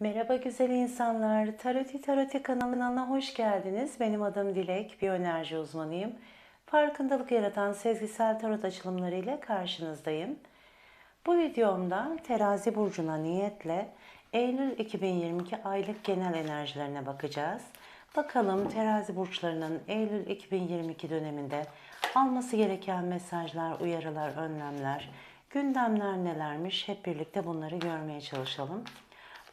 Merhaba güzel insanlar. Taroti Taroti kanalına hoş geldiniz. Benim adım Dilek, biyoenerji uzmanıyım. Farkındalık yaratan sezgisel tarot açılımları ile karşınızdayım. Bu videomda terazi burcuna niyetle Eylül 2022 aylık genel enerjilerine bakacağız. Bakalım terazi burçlarının Eylül 2022 döneminde alması gereken mesajlar, uyarılar, önlemler, gündemler nelermiş hep birlikte bunları görmeye çalışalım.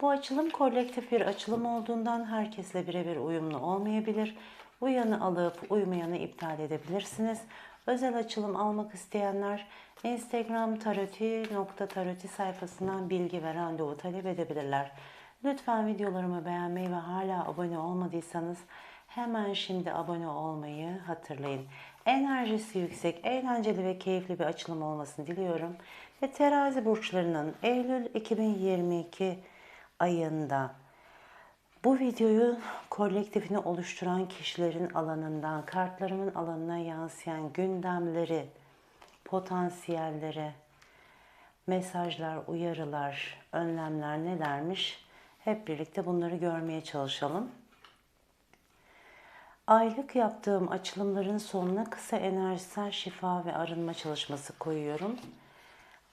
Bu açılım kolektif bir açılım olduğundan herkesle birebir uyumlu olmayabilir. Uyanı alıp uymayanı iptal edebilirsiniz. Özel açılım almak isteyenler Instagram taroti.taroti sayfasından bilgi ve randevu talep edebilirler. Lütfen videolarımı beğenmeyi ve hala abone olmadıysanız hemen şimdi abone olmayı hatırlayın. Enerjisi yüksek, eğlenceli ve keyifli bir açılım olmasını diliyorum. Ve terazi burçlarının Eylül 2022 ayında bu videoyu kolektifini oluşturan kişilerin alanından, kartlarımın alanına yansıyan gündemleri, potansiyelleri, mesajlar, uyarılar, önlemler nelermiş? Hep birlikte bunları görmeye çalışalım. Aylık yaptığım açılımların sonuna kısa enerjisel şifa ve arınma çalışması koyuyorum.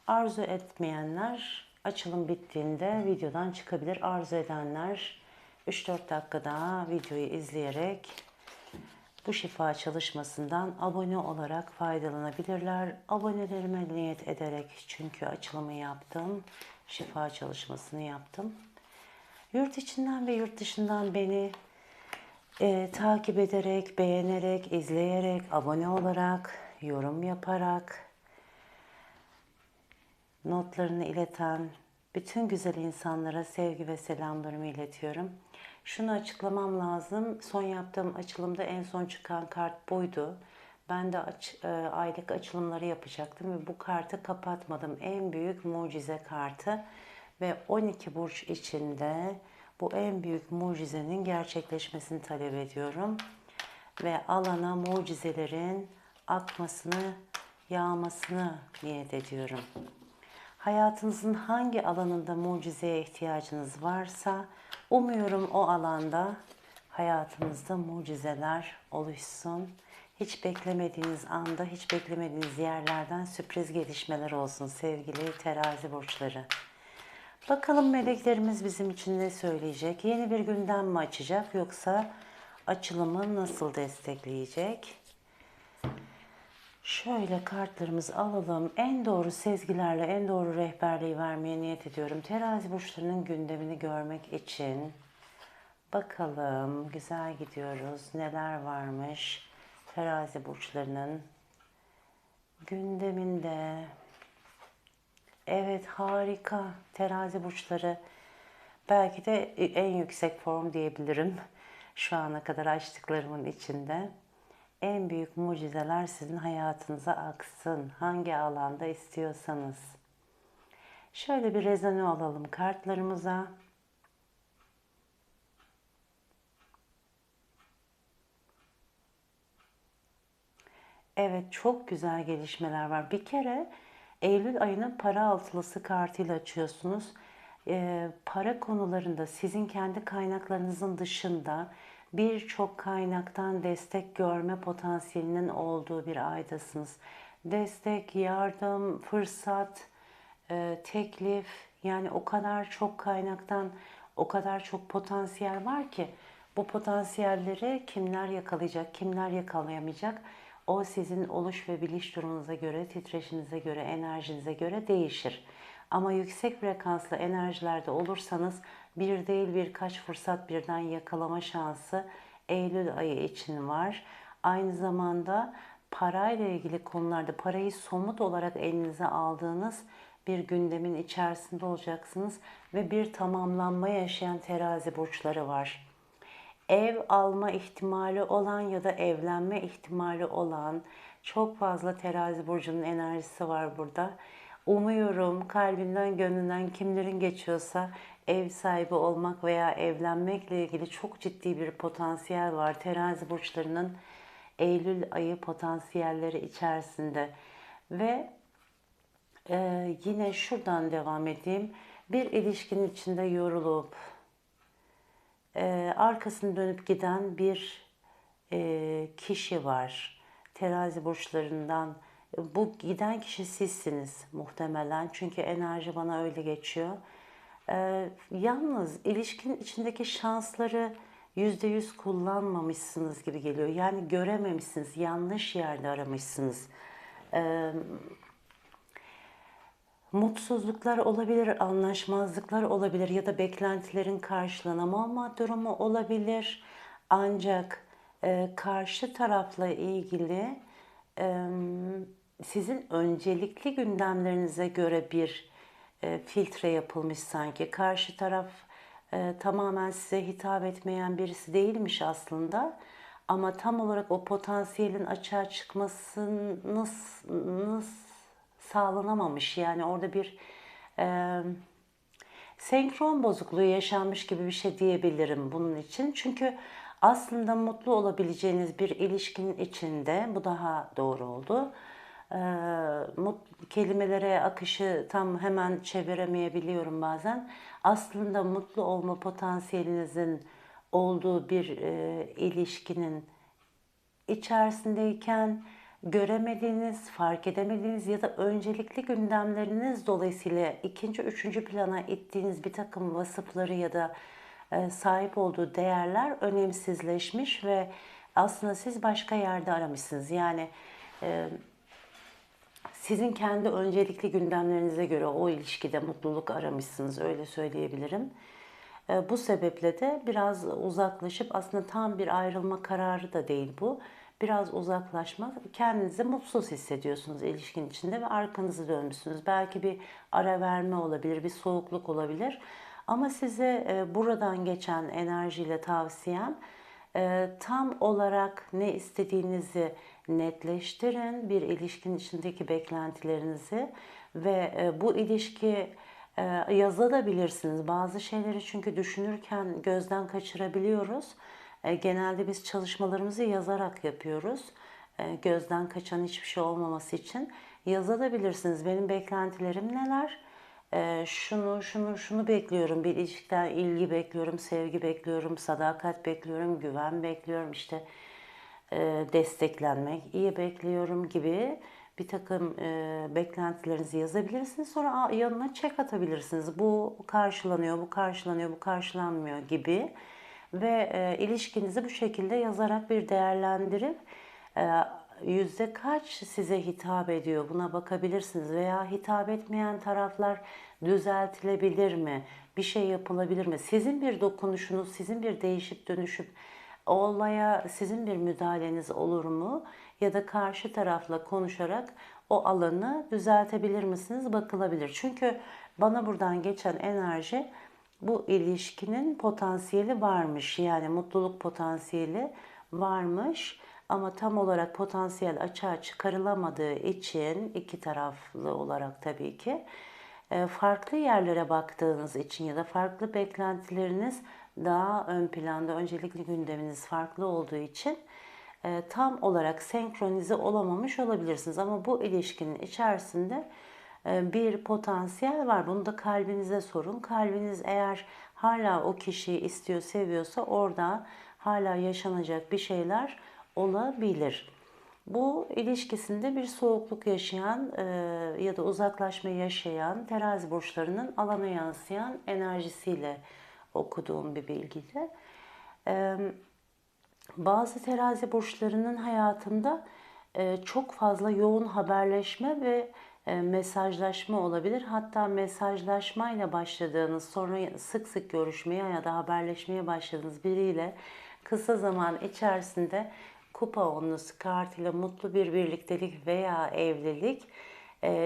Arzu etmeyenler açılım bittiğinde videodan çıkabilir. Arzu edenler 3-4 dakikada videoyu izleyerek bu şifa çalışmasından abone olarak faydalanabilirler. Abonelerime niyet ederek çünkü açılımı yaptım. Şifa çalışmasını yaptım. Yurt içinden ve yurt dışından beni e, takip ederek, beğenerek, izleyerek, abone olarak, yorum yaparak, notlarını ileten bütün güzel insanlara sevgi ve selamlarımı iletiyorum. Şunu açıklamam lazım. Son yaptığım açılımda en son çıkan kart buydu. Ben de aç, e, aylık açılımları yapacaktım ve bu kartı kapatmadım. En büyük mucize kartı ve 12 burç içinde bu en büyük mucizenin gerçekleşmesini talep ediyorum. Ve alana mucizelerin akmasını, yağmasını niyet ediyorum. Hayatınızın hangi alanında mucizeye ihtiyacınız varsa umuyorum o alanda hayatınızda mucizeler oluşsun. Hiç beklemediğiniz anda, hiç beklemediğiniz yerlerden sürpriz gelişmeler olsun sevgili terazi burçları. Bakalım meleklerimiz bizim için ne söyleyecek? Yeni bir gündem mi açacak yoksa açılımı nasıl destekleyecek? Şöyle kartlarımızı alalım. En doğru sezgilerle en doğru rehberliği vermeye niyet ediyorum. Terazi burçlarının gündemini görmek için. Bakalım güzel gidiyoruz. Neler varmış terazi burçlarının gündeminde. Evet harika terazi burçları. Belki de en yüksek form diyebilirim. Şu ana kadar açtıklarımın içinde en büyük mucizeler sizin hayatınıza aksın. Hangi alanda istiyorsanız. Şöyle bir rezone alalım kartlarımıza. Evet çok güzel gelişmeler var. Bir kere Eylül ayının para altılısı kartıyla açıyorsunuz. Ee, para konularında sizin kendi kaynaklarınızın dışında birçok kaynaktan destek görme potansiyelinin olduğu bir aydasınız. Destek, yardım, fırsat, e, teklif yani o kadar çok kaynaktan o kadar çok potansiyel var ki bu potansiyelleri kimler yakalayacak, kimler yakalayamayacak o sizin oluş ve biliş durumunuza göre, titreşinize göre, enerjinize göre değişir. Ama yüksek frekanslı enerjilerde olursanız bir değil birkaç fırsat birden yakalama şansı Eylül ayı için var. Aynı zamanda parayla ilgili konularda parayı somut olarak elinize aldığınız bir gündemin içerisinde olacaksınız ve bir tamamlanma yaşayan terazi burçları var. Ev alma ihtimali olan ya da evlenme ihtimali olan çok fazla terazi burcunun enerjisi var burada. Umuyorum kalbinden gönlünden kimlerin geçiyorsa ev sahibi olmak veya evlenmekle ilgili çok ciddi bir potansiyel var. Terazi burçlarının Eylül ayı potansiyelleri içerisinde ve e, yine şuradan devam edeyim. Bir ilişkinin içinde yorulup e, arkasını dönüp giden bir e, kişi var. Terazi burçlarından bu giden kişi sizsiniz muhtemelen. Çünkü enerji bana öyle geçiyor. E, yalnız ilişkinin içindeki şansları yüzde yüz kullanmamışsınız gibi geliyor. Yani görememişsiniz, yanlış yerde aramışsınız. E, mutsuzluklar olabilir, anlaşmazlıklar olabilir ya da beklentilerin karşılanamama durumu olabilir. Ancak e, karşı tarafla ilgili e, sizin öncelikli gündemlerinize göre bir e, filtre yapılmış sanki. Karşı taraf e, tamamen size hitap etmeyen birisi değilmiş aslında. Ama tam olarak o potansiyelin açığa çıkmasını sağlanamamış. Yani orada bir e, senkron bozukluğu yaşanmış gibi bir şey diyebilirim bunun için. Çünkü aslında mutlu olabileceğiniz bir ilişkinin içinde bu daha doğru oldu. E, mut, kelimelere akışı tam hemen çeviremeyebiliyorum bazen. Aslında mutlu olma potansiyelinizin olduğu bir e, ilişkinin içerisindeyken göremediğiniz, fark edemediğiniz ya da öncelikli gündemleriniz dolayısıyla ikinci, üçüncü plana ittiğiniz bir takım vasıfları ya da e, sahip olduğu değerler önemsizleşmiş ve aslında siz başka yerde aramışsınız. Yani e, sizin kendi öncelikli gündemlerinize göre o ilişkide mutluluk aramışsınız öyle söyleyebilirim. E, bu sebeple de biraz uzaklaşıp aslında tam bir ayrılma kararı da değil bu biraz uzaklaşma, kendinizi mutsuz hissediyorsunuz ilişkin içinde ve arkanızı dönmüşsünüz. Belki bir ara verme olabilir, bir soğukluk olabilir. Ama size e, buradan geçen enerjiyle tavsiyem e, tam olarak ne istediğinizi netleştirin. Bir ilişkin içindeki beklentilerinizi ve e, bu ilişki e, yazabilirsiniz. Bazı şeyleri çünkü düşünürken gözden kaçırabiliyoruz. E, genelde biz çalışmalarımızı yazarak yapıyoruz. E, gözden kaçan hiçbir şey olmaması için yazabilirsiniz. Benim beklentilerim neler? Şunu, şunu, şunu bekliyorum. Bir ilişkiden ilgi bekliyorum, sevgi bekliyorum, sadakat bekliyorum, güven bekliyorum. İşte desteklenmek, iyi bekliyorum gibi bir takım e, beklentilerinizi yazabilirsiniz. Sonra yanına çek atabilirsiniz. Bu karşılanıyor, bu karşılanıyor, bu karşılanmıyor gibi ve e, ilişkinizi bu şekilde yazarak bir değerlendirip e, yüzde kaç size hitap ediyor buna bakabilirsiniz veya hitap etmeyen taraflar düzeltilebilir mi? Bir şey yapılabilir mi? Sizin bir dokunuşunuz, sizin bir değişip dönüşüp olaya sizin bir müdahaleniz olur mu? Ya da karşı tarafla konuşarak o alanı düzeltebilir misiniz? Bakılabilir. Çünkü bana buradan geçen enerji bu ilişkinin potansiyeli varmış. Yani mutluluk potansiyeli varmış ama tam olarak potansiyel açığa çıkarılamadığı için iki taraflı olarak tabii ki e, farklı yerlere baktığınız için ya da farklı beklentileriniz daha ön planda, öncelikli gündeminiz farklı olduğu için e, tam olarak senkronize olamamış olabilirsiniz. Ama bu ilişkinin içerisinde e, bir potansiyel var. Bunu da kalbinize sorun. Kalbiniz eğer hala o kişiyi istiyor, seviyorsa orada hala yaşanacak bir şeyler olabilir. Bu ilişkisinde bir soğukluk yaşayan e, ya da uzaklaşma yaşayan terazi burçlarının alana yansıyan enerjisiyle okuduğum bir bilgide. E, bazı terazi burçlarının hayatında çok fazla yoğun haberleşme ve mesajlaşma olabilir. Hatta mesajlaşmayla başladığınız, sonra sık sık görüşmeye ya da haberleşmeye başladığınız biriyle kısa zaman içerisinde kupa onlusu kartıyla mutlu bir birliktelik veya evlilik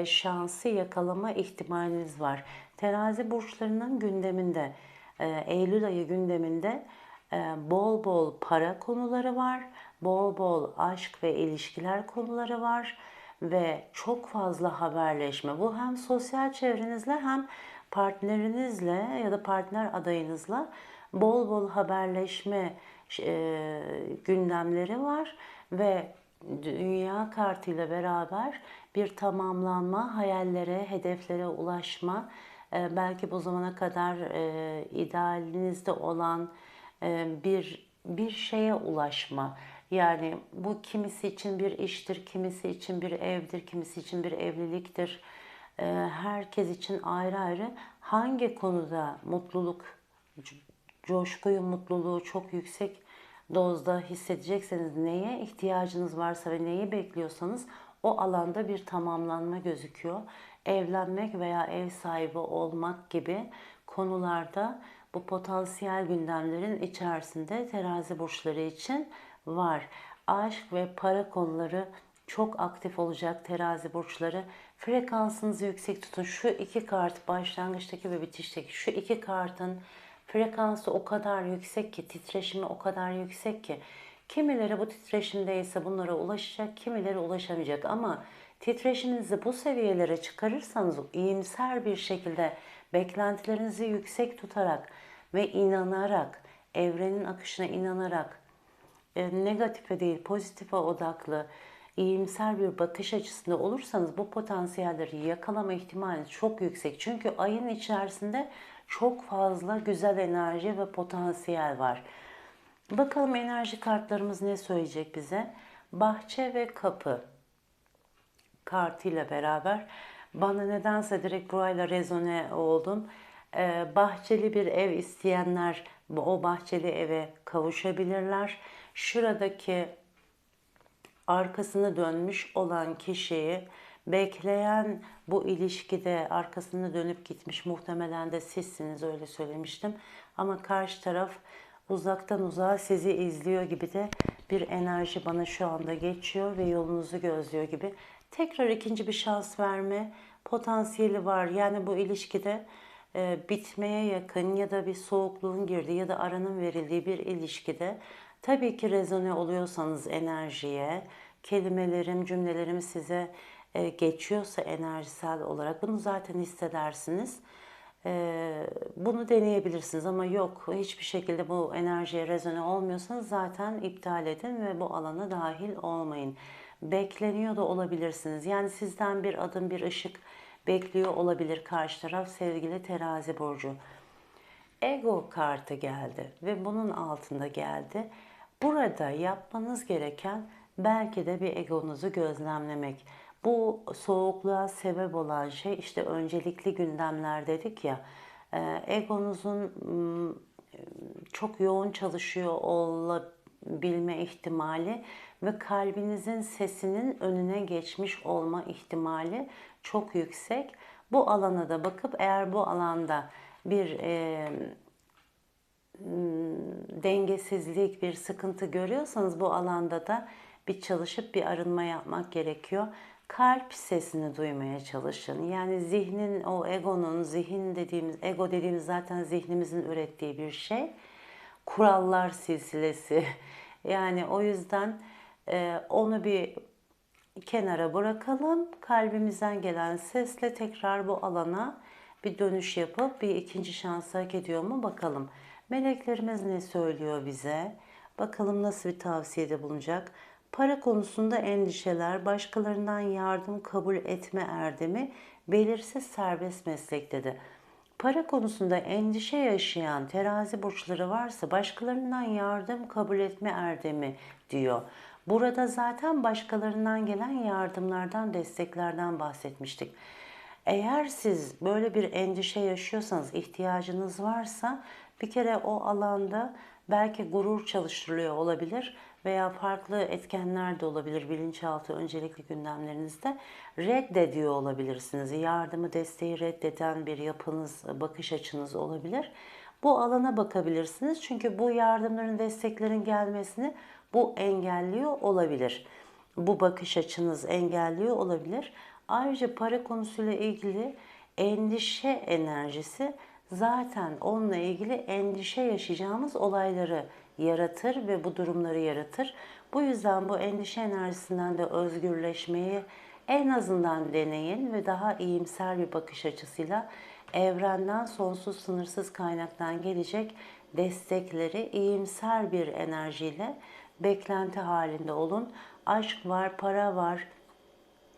şansı yakalama ihtimaliniz var. Terazi burçlarının gündeminde, e, Eylül ayı gündeminde bol bol para konuları var, bol bol aşk ve ilişkiler konuları var ve çok fazla haberleşme. Bu hem sosyal çevrenizle hem partnerinizle ya da partner adayınızla bol bol haberleşme e, gündemleri var ve dünya kartıyla beraber bir tamamlanma, hayallere, hedeflere ulaşma, e, belki bu zamana kadar e, idealinizde olan e, bir bir şeye ulaşma. Yani bu kimisi için bir iştir, kimisi için bir evdir, kimisi için bir evliliktir. E, herkes için ayrı ayrı hangi konuda mutluluk, coşkuyu, mutluluğu çok yüksek dozda hissedecekseniz, neye ihtiyacınız varsa ve neyi bekliyorsanız o alanda bir tamamlanma gözüküyor. Evlenmek veya ev sahibi olmak gibi konularda bu potansiyel gündemlerin içerisinde terazi burçları için var. Aşk ve para konuları çok aktif olacak terazi burçları. Frekansınızı yüksek tutun. Şu iki kart başlangıçtaki ve bitişteki şu iki kartın frekansı o kadar yüksek ki, titreşimi o kadar yüksek ki kimileri bu titreşimdeyse bunlara ulaşacak, kimileri ulaşamayacak ama titreşiminizi bu seviyelere çıkarırsanız iyimser bir şekilde beklentilerinizi yüksek tutarak ve inanarak, evrenin akışına inanarak e, negatife değil pozitife odaklı iyimser bir bakış açısında olursanız bu potansiyelleri yakalama ihtimaliniz çok yüksek. Çünkü ayın içerisinde çok fazla güzel enerji ve potansiyel var. Bakalım enerji kartlarımız ne söyleyecek bize? Bahçe ve kapı kartıyla beraber bana nedense direkt burayla rezone oldum. Ee, bahçeli bir ev isteyenler o bahçeli eve kavuşabilirler. Şuradaki arkasını dönmüş olan kişiyi bekleyen bu ilişkide arkasını dönüp gitmiş muhtemelen de sizsiniz öyle söylemiştim. Ama karşı taraf uzaktan uzağa sizi izliyor gibi de bir enerji bana şu anda geçiyor ve yolunuzu gözlüyor gibi. Tekrar ikinci bir şans verme potansiyeli var. Yani bu ilişkide e, bitmeye yakın ya da bir soğukluğun girdiği ya da aranın verildiği bir ilişkide tabii ki rezone oluyorsanız enerjiye, kelimelerim, cümlelerim size e, geçiyorsa enerjisel olarak bunu zaten hissedersiniz. E, bunu deneyebilirsiniz ama yok hiçbir şekilde bu enerjiye rezone olmuyorsanız zaten iptal edin ve bu alana dahil olmayın. Bekleniyor da olabilirsiniz. Yani sizden bir adım bir ışık bekliyor olabilir karşı taraf sevgili terazi burcu. Ego kartı geldi ve bunun altında geldi. Burada yapmanız gereken belki de bir egonuzu gözlemlemek. Bu soğukluğa sebep olan şey işte öncelikli gündemler dedik ya. e, Egonuzun çok yoğun çalışıyor olabilme ihtimali ve kalbinizin sesinin önüne geçmiş olma ihtimali çok yüksek. Bu alana da bakıp eğer bu alanda bir e, dengesizlik, bir sıkıntı görüyorsanız bu alanda da bir çalışıp bir arınma yapmak gerekiyor. Kalp sesini duymaya çalışın. Yani zihnin, o egonun, zihin dediğimiz, ego dediğimiz zaten zihnimizin ürettiği bir şey. Kurallar silsilesi. Yani o yüzden e, onu bir kenara bırakalım. Kalbimizden gelen sesle tekrar bu alana bir dönüş yapıp bir ikinci şans hak ediyor mu bakalım. Meleklerimiz ne söylüyor bize? Bakalım nasıl bir tavsiyede bulunacak? Para konusunda endişeler, başkalarından yardım kabul etme erdemi belirsiz serbest meslektedir. Para konusunda endişe yaşayan terazi burçları varsa başkalarından yardım kabul etme erdemi diyor. Burada zaten başkalarından gelen yardımlardan, desteklerden bahsetmiştik. Eğer siz böyle bir endişe yaşıyorsanız, ihtiyacınız varsa bir kere o alanda belki gurur çalıştırılıyor olabilir veya farklı etkenler de olabilir bilinçaltı öncelikli gündemlerinizde reddediyor olabilirsiniz. Yardımı, desteği reddeden bir yapınız, bakış açınız olabilir. Bu alana bakabilirsiniz çünkü bu yardımların, desteklerin gelmesini bu engelliyor olabilir. Bu bakış açınız engelliyor olabilir. Ayrıca para konusuyla ilgili endişe enerjisi zaten onunla ilgili endişe yaşayacağımız olayları yaratır ve bu durumları yaratır. Bu yüzden bu endişe enerjisinden de özgürleşmeyi en azından deneyin ve daha iyimser bir bakış açısıyla evrenden sonsuz sınırsız kaynaktan gelecek destekleri iyimser bir enerjiyle beklenti halinde olun. Aşk var, para var,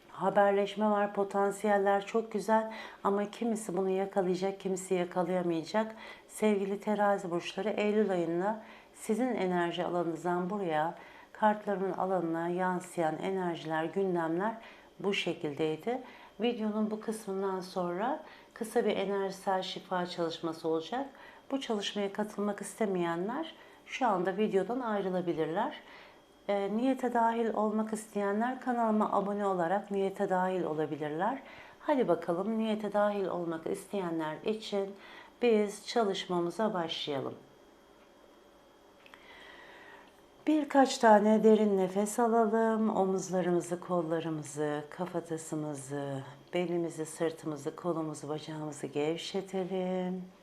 haberleşme var, potansiyeller çok güzel ama kimisi bunu yakalayacak, kimisi yakalayamayacak. Sevgili terazi burçları Eylül ayında sizin enerji alanınızdan buraya kartlarımın alanına yansıyan enerjiler, gündemler bu şekildeydi. Videonun bu kısmından sonra kısa bir enerjisel şifa çalışması olacak. Bu çalışmaya katılmak istemeyenler şu anda videodan ayrılabilirler. E, niyete dahil olmak isteyenler kanalıma abone olarak niyete dahil olabilirler. Hadi bakalım niyete dahil olmak isteyenler için biz çalışmamıza başlayalım. Birkaç tane derin nefes alalım. Omuzlarımızı, kollarımızı, kafatasımızı, belimizi, sırtımızı, kolumuzu, bacağımızı gevşetelim.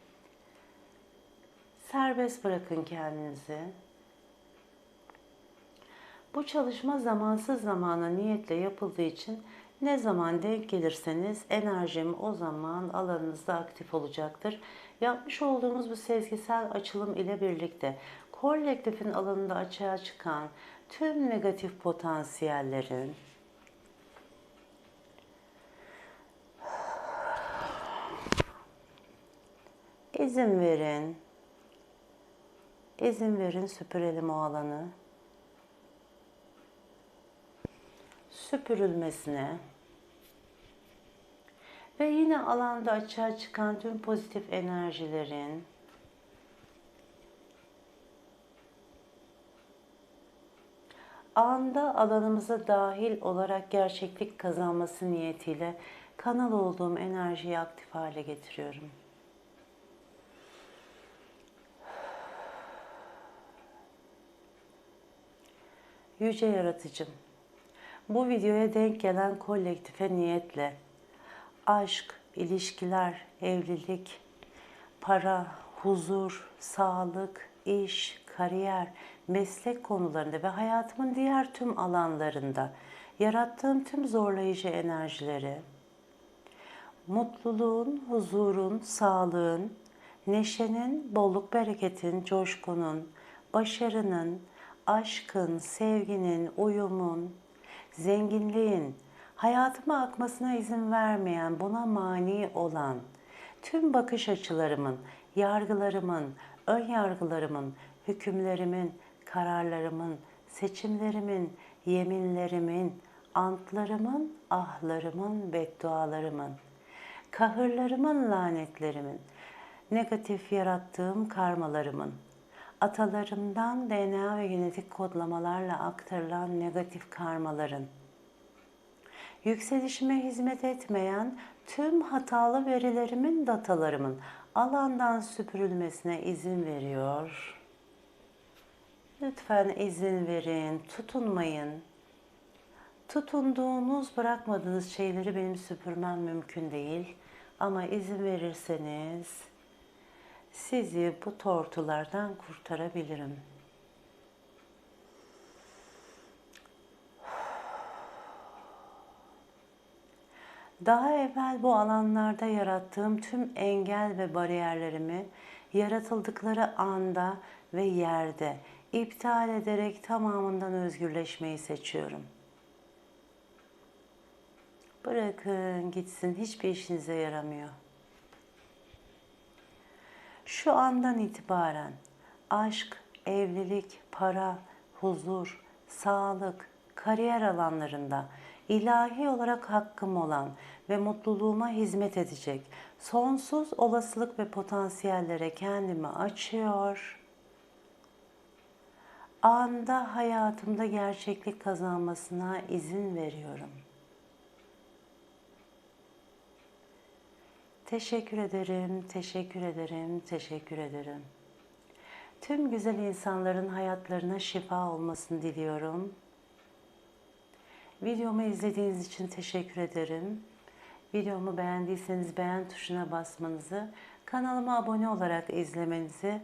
Serbest bırakın kendinizi. Bu çalışma zamansız zamana niyetle yapıldığı için ne zaman denk gelirseniz enerjim o zaman alanınızda aktif olacaktır. Yapmış olduğumuz bu sezgisel açılım ile birlikte kolektifin alanında açığa çıkan tüm negatif potansiyellerin izin verin. İzin verin süpürelim o alanı. Süpürülmesine ve yine alanda açığa çıkan tüm pozitif enerjilerin anda alanımıza dahil olarak gerçeklik kazanması niyetiyle kanal olduğum enerjiyi aktif hale getiriyorum. Yüce Yaratıcım, bu videoya denk gelen kolektife niyetle aşk, ilişkiler, evlilik, para, huzur, sağlık, iş, kariyer, meslek konularında ve hayatımın diğer tüm alanlarında yarattığım tüm zorlayıcı enerjileri, mutluluğun, huzurun, sağlığın, neşenin, bolluk bereketin, coşkunun, başarının, aşkın, sevginin, uyumun, zenginliğin, hayatıma akmasına izin vermeyen, buna mani olan, tüm bakış açılarımın, yargılarımın, ön yargılarımın, hükümlerimin, kararlarımın, seçimlerimin, yeminlerimin, antlarımın, ahlarımın, beddualarımın, kahırlarımın, lanetlerimin, negatif yarattığım karmalarımın, atalarımdan DNA ve genetik kodlamalarla aktarılan negatif karmaların, yükselişime hizmet etmeyen tüm hatalı verilerimin, datalarımın alandan süpürülmesine izin veriyor. Lütfen izin verin, tutunmayın. Tutunduğunuz, bırakmadığınız şeyleri benim süpürmem mümkün değil. Ama izin verirseniz sizi bu tortulardan kurtarabilirim. Daha evvel bu alanlarda yarattığım tüm engel ve bariyerlerimi yaratıldıkları anda ve yerde iptal ederek tamamından özgürleşmeyi seçiyorum. Bırakın gitsin hiçbir işinize yaramıyor. Şu andan itibaren aşk, evlilik, para, huzur, sağlık, kariyer alanlarında ilahi olarak hakkım olan ve mutluluğuma hizmet edecek sonsuz olasılık ve potansiyellere kendimi açıyor. Anda hayatımda gerçeklik kazanmasına izin veriyorum. Teşekkür ederim, teşekkür ederim, teşekkür ederim. Tüm güzel insanların hayatlarına şifa olmasını diliyorum. Videomu izlediğiniz için teşekkür ederim. Videomu beğendiyseniz beğen tuşuna basmanızı, kanalıma abone olarak izlemenizi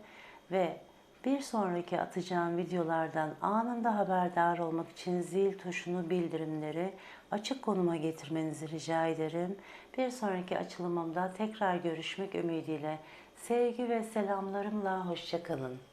ve bir sonraki atacağım videolardan anında haberdar olmak için zil tuşunu bildirimleri açık konuma getirmenizi rica ederim. Bir sonraki açılımımda tekrar görüşmek ümidiyle sevgi ve selamlarımla hoşçakalın.